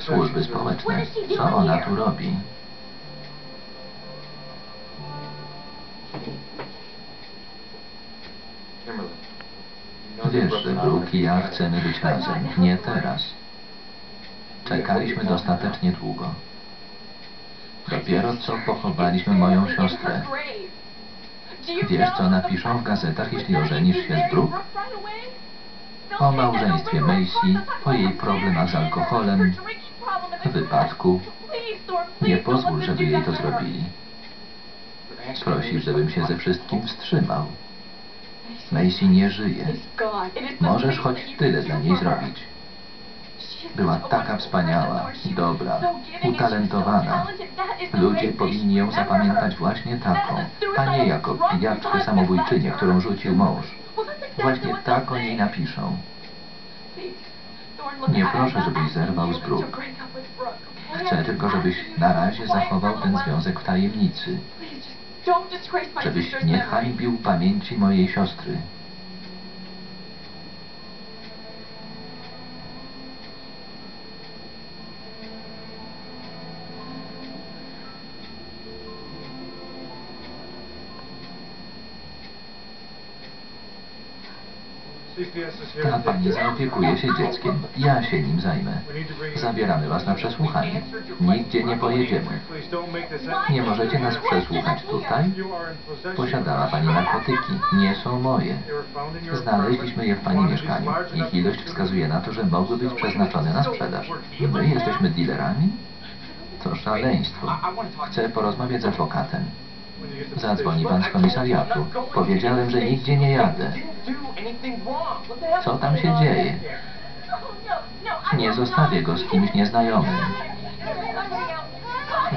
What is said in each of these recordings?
Służby społeczne. Co ona tu robi? Wiesz, że Brooke I ja chcemy być razem. Nie teraz. Czekaliśmy dostatecznie długo. Dopiero co pochowaliśmy moją siostrę. Wiesz, co napiszą w gazetach, jeśli ożenisz się z Brooke? O małżeństwie Macy, o jej problemach z alkoholem, wypadku. Nie pozwól, żeby jej to zrobili. Prosisz, żebym się ze wszystkim wstrzymał. Macy nie żyje. Możesz choć tyle dla niej zrobić. Była taka wspaniała, dobra, utalentowana. Ludzie powinni ją zapamiętać właśnie taką, a nie jako pijaczkę samobójczynię, którą rzucił mąż. Właśnie tak o niej napiszą. Nie proszę, żebyś zerwał z Brooke. Chcę tylko, żebyś na razie zachował ten związek w tajemnicy. Żebyś nie hańbił pamięci mojej siostry. Ta pani zaopiekuje się dzieckiem. Ja się nim zajmę. Zabieramy was na przesłuchanie. Nigdzie nie pojedziemy. Nie możecie nas przesłuchać tutaj? Posiadała pani narkotyki. Nie są moje. Znaleźliśmy je w pani mieszkaniu. Ich ilość wskazuje na to, że mogły być przeznaczone na sprzedaż. My jesteśmy dealerami? To szaleństwo. Chcę porozmawiać z adwokatem. Zadzwoni pan z komisariatu. Powiedziałem, że nigdzie nie jadę. Co tam się dzieje? Nie zostawię go z kimś nieznajomym.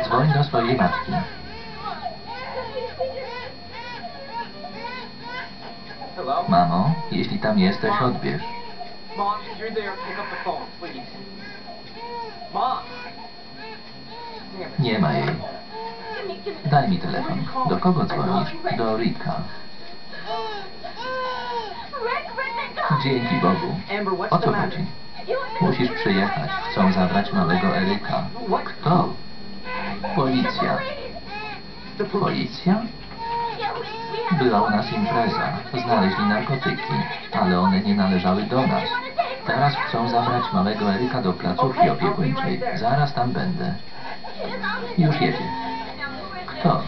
Dzwoń do swojej matki. Mamo, jeśli tam jesteś, odbierz. Nie ma jej. Daj mi telefon. Do kogo dzwonisz? Do Rika. Dzięki Bogu. O co chodzi? Musisz przyjechać. Chcą zabrać małego Eryka. Kto? Policja. Policja? Była u nas impreza. Znaleźli narkotyki, ale one nie należały do nas. Teraz chcą zabrać małego Eryka do placówki opiekuńczej. Zaraz tam będę. Już jedzie. Kto?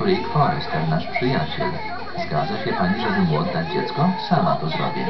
Rick Forrester, nasz przyjaciel. Zgadza się pani, żeby mu oddać dziecko? Sama to zrobię.